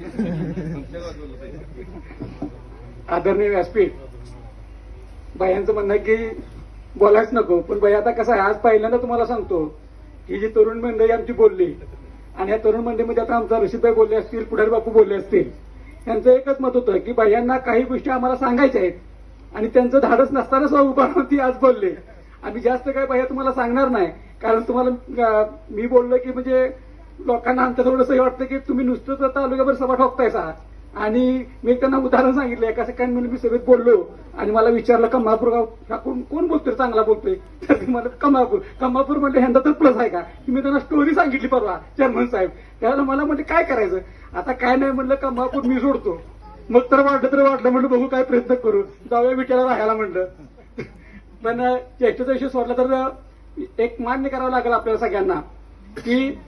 आदरणीय व्यासपीठ बायांचं म्हणणं आहे की बोलायच नको पण बाई आता कसं आहे आज पहिल्यांदा तुम्हाला सांगतो ही जी तरुण मंडळी आमची बोलली आणि या तरुण मंडळीमध्ये आता आमचा रशीदभाई बोलले असतील पुढारी बापू बोलले असतील त्यांचं एकच मत होतं की बायांना काही गोष्टी आम्हाला सांगायच्या आहेत आणि त्यांचं धाडस नसतानाच सुद्धा उभा ती आज बोलले. आम्ही जास्त काय बाह्या तुम्हाला सांगणार नाही कारण तुम्हाला मी बोललो की म्हणजे लोकांना आमचं थोडंसं हे वाटतं की तुम्ही नुसतंच तालुक्यावर सभा ठोकतायसा आणि मी त्यांना उदाहरण सांगितलं. एका सेकंड म्हणून मी सभेत बोललो आणि मला विचारलं कमापूर गाव कोण कोण बोलतोय? चांगला बोलतोय. तर ते मला कमापूर कमापूर म्हणलं ह्यांदा तर प्लस आहे का? की मी त्यांना स्टोरी सांगितली परवा चेअरमन साहेब. त्यावेळेला मला म्हणते काय करायचं? आता काय नाही म्हणलं कमापूर मी सोडतो. मग तर वाटलं तर वाटलं म्हणलं बघू काय प्रयत्न करू. जाऊया विट्याला राहायला म्हणलं. पण चेष्टेचा विषय सोडला तर एक मान्य करावं लागेल आपल्याला सगळ्यांना की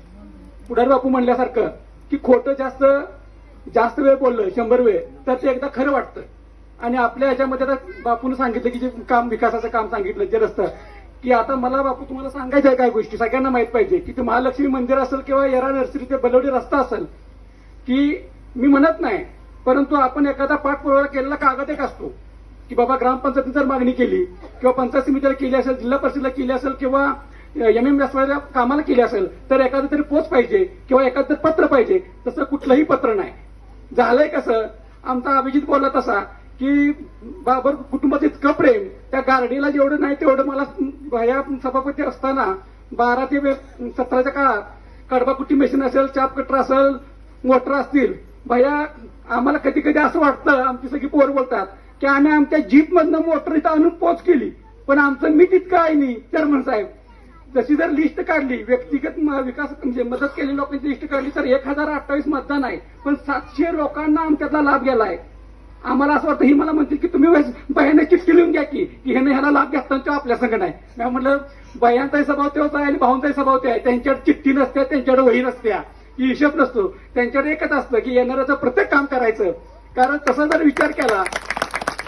पुढारी बापू म्हणल्यासारखं की खोटं जास्त जास्त वेळ बोललं शंभर वेळ तर ते एकदा खरं वाटतं. आणि आपल्या ह्याच्यामध्ये आता बापून सांगितलं की जे काम विकासाचं काम सांगितलं जे रस्तं की आता मला बापू तुम्हाला सांगायचं आहे काय गोष्टी सगळ्यांना माहीत पाहिजे की ते महालक्ष्मी मंदिर असेल किंवा येरा नर्सरी ते बलवडी रस्ता असेल की मी म्हणत नाही परंतु आपण एखादा पाठपुरावा केलेला कागद एक असतो की बाबा ग्रामपंचायतीने जर मागणी केली किंवा पंचायत समितीला केली असेल जिल्हा परिषदेला केली असेल किंवा एम एम कामाला केली असेल तर एखादं तरी पोच पाहिजे किंवा एखादं तरी पत्र पाहिजे. तसं कुठलंही पत्र नाही. झालंय कसं आमचा अभिजित बोलला तसा की बाबर कुटुंबाचे इतकं प्रेम त्या गार्डीला जेवढं नाही तेवढं मला या सभापती असताना बारा ते सतराच्या काळात कडबाकुट्टी मशीन असेल चाप कटर असेल मोटर असतील भया आम्हाला कधी कधी असं वाटतं आमची सगळी पोर बोलतात की आम्ही आमच्या जीपमधनं मोटर इथं आणून पोच केली पण आमचं मी इतकं आहे नाही चेअरमन साहेब तशी जर लिस्ट काढली व्यक्तिगत म- विकास म्हणजे मदत केलेली लोकांची लिस्ट काढली तर एक हजार अठ्ठावीस मतदान आहे. पण सातशे लोकांना आमच्यातला लाभ गेला आहे आम्हाला असं वाटतं ही मला म्हणतील की तुम्ही बयाने चिठ्ठी लिहून घ्या की की ह्याने ह्याला लाभ घेतला तो आपल्या संघ नाही. मी म्हटलं बयांचाही हो, स्वभाव तेव्हाच आहे आणि भाऊंचाही स्वभाव ते आहे त्यांच्याकडे चिठ्ठी नसते त्यांच्याकडे वही नसत्या की हिशोब नसतो. त्यांच्याकडे एकच असतं की येणाऱ्याचं प्रत्येक काम करायचं. कारण तसा जर विचार केला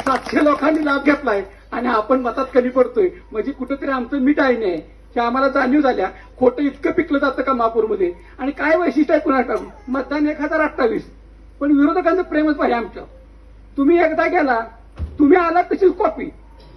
सातशे लोकांनी लाभ घेतलाय आणि आपण मतात कमी पडतोय. म्हणजे कुठेतरी आमचं मीठ आहे नाही. हे आम्हाला जाणीव झाल्या. खोटं इतकं पिकलं जातं का महापूरमध्ये? आणि काय वैशिष्ट्य आहे कुणाकडे मतदान एक हजार अठ्ठावीस. पण विरोधकांचं प्रेमच पाहिजे आमचं. तुम्ही एकदा गेला तुम्ही आला तशीच कॉपी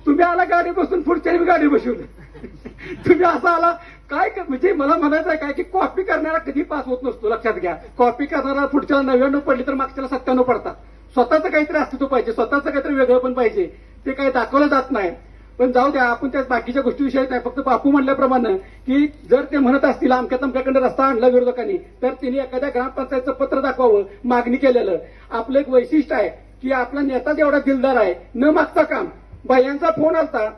तुम्ही आला गाडी बसून पुढच्या गाडी बसवली. तुम्ही असा आला काय म्हणजे मला म्हणायचं आहे काय की कॉपी करणारा कधी पास होत नसतो लक्षात घ्या. कॉपी करणारा पुढच्या नव्याण्णव पडली तर मागच्याला सत्त्याण्णव पडतात. स्वतःचं काहीतरी अस्तित्व पाहिजे स्वतःचं काहीतरी वेगळं पण पाहिजे. ते काही दाखवलं जात नाही. पण जाऊ द्या आपण त्या बाकीच्या गोष्टीविषयी नाही फक्त बापू म्हटल्याप्रमाणे की जर ते म्हणत असतील आमच्या तमक्याकडे रस्ता आणला विरोधकांनी तर तिने एखाद्या ग्रामपंचायतचं पत्र दाखवावं मागणी केलेलं. आपलं एक वैशिष्ट्य आहे की आपला नेता जेवढा दिलदार आहे न मागता काम. बायांचा फोन असता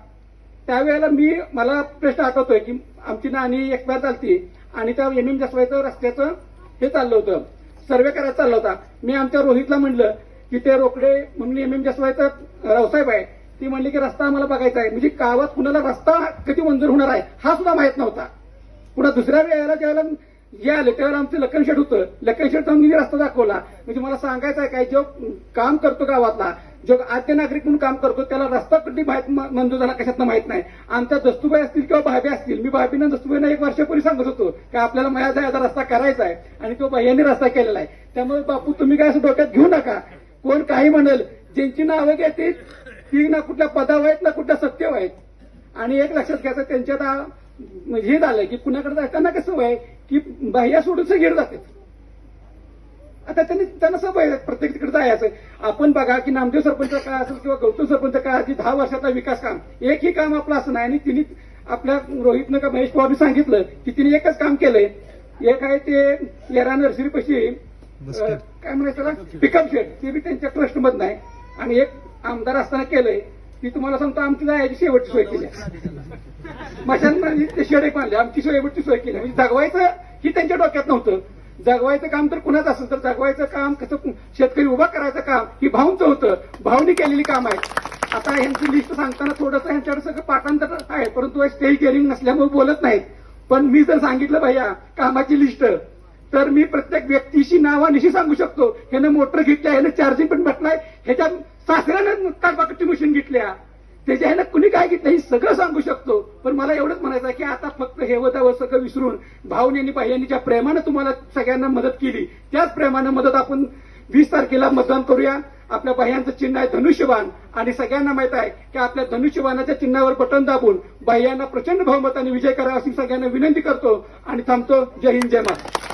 त्यावेळेला मी मला प्रश्न आठवतोय की आमची नाणी एक्सपायर चालती आणि त्या एम एम जसवायचं रस्त्याचं हे चाललं होतं. सर्वे करायला चालला होता. मी आमच्या रोहितला म्हणलं की ते रोकडे म्हणून एम एम जसवायचं रावसाहेब आहे. ती म्हणली की रस्ता आम्हाला बघायचा आहे. म्हणजे गावात कुणाला रस्ता कधी मंजूर होणार आहे हा सुद्धा माहीत नव्हता. पुन्हा दुसऱ्या वेळेला ज्यावेळेला या आले त्यावेळेला आमचं लखन होतं. लखन मी रस्ता दाखवला. म्हणजे मला सांगायचं आहे काय जो काम करतो गावातला जो आद्य नागरिक म्हणून काम करतो त्याला रस्ता कधी माहीत मंजूर झाला कशातनं माहीत नाही. आमच्या दस्तुबाई असतील किंवा भाभी असतील मी भाभीनं दस्तुबाईंना एक वर्षापूर्वी सांगत होतो की आपल्याला मयाचा याचा रस्ता करायचा आहे आणि तो बाह्यांनी रस्ता केलेला आहे. त्यामुळे बापू तुम्ही काय असं डोक्यात घेऊ नका. कोण काही म्हणेल ज्यांची नावं घेतील ती ना कुठल्या पदावर आहेत ना कुठल्या सत्तेवर आहेत. आणि एक लक्षात घ्यायचं त्यांच्यात म्हणजे हे झालंय की पुण्याकडे जाताना कसं आहे की बाह्या सोडून सगळे जातात आता त्यांनी त्यांना सवय प्रत्येक तिकडे जायचं आपण बघा की नामदेव सरपंच काय असेल किंवा गौतम सरपंच काय असेल दहा वर्षातला विकास काम. एकही काम आपलं असं नाही. आणि तिने आपल्या रोहितनं का महेश पवारने सांगितलं की तिने एकच काम केलंय. एक आहे ते येरा नर्सरी पशी काय म्हणायचं पिकअप शेड. ते बी त्यांच्या ट्रस्ट आहे. आणि एक आमदार असताना केलंय ती तुम्हाला सांगतो आमची जायची शेवटची सोय केली. मशाल ते शेड बांधले आमची शेवटची सोय केली. म्हणजे जगवायचं ही त्यांच्या डोक्यात नव्हतं. जगवायचं काम तर कुणाचं असेल तर जगवायचं काम कसं शेतकरी उभा करायचं काम ही भाऊंचं होतं. भाऊनी केलेली काम आहे आता यांची लिस्ट सांगताना थोडंसं यांच्याकडे सगळं पाठांतर आहे परंतु स्टेज गेलिंग नसल्यामुळे बोलत नाहीत. पण मी जर सांगितलं भैया कामाची लिस्ट तर मी प्रत्येक व्यक्तीशी नावानिशी सांगू शकतो ह्यानं मोटर घेतल्या ह्यानं चार्जिंग पण म्हटलंय ह्याच्या सासऱ्यानं काटपाकटची मशीन घेतल्या. त्याच्या ह्यानं कुणी काय घेतलं हे सगळं सांगू शकतो. पण मला एवढंच म्हणायचं आहे की आता फक्त हे वदावं सगळं विसरून भाऊनी आणि ज्या प्रेमानं तुम्हाला सगळ्यांना मदत केली. त्याच प्रेमानं मदत आपण वीस तारखेला मतदान करूया. आपल्या बाह्यांचं चिन्ह आहे धनुष्यबाण. आणि सगळ्यांना माहीत आहे की आपल्या धनुष्यबाणाच्या चिन्हावर बटन दाबून बाह्यांना प्रचंड बहुमताने विजय करा अशी सगळ्यांना विनंती करतो. आणि थांबतो. जय हिंद जय महाराज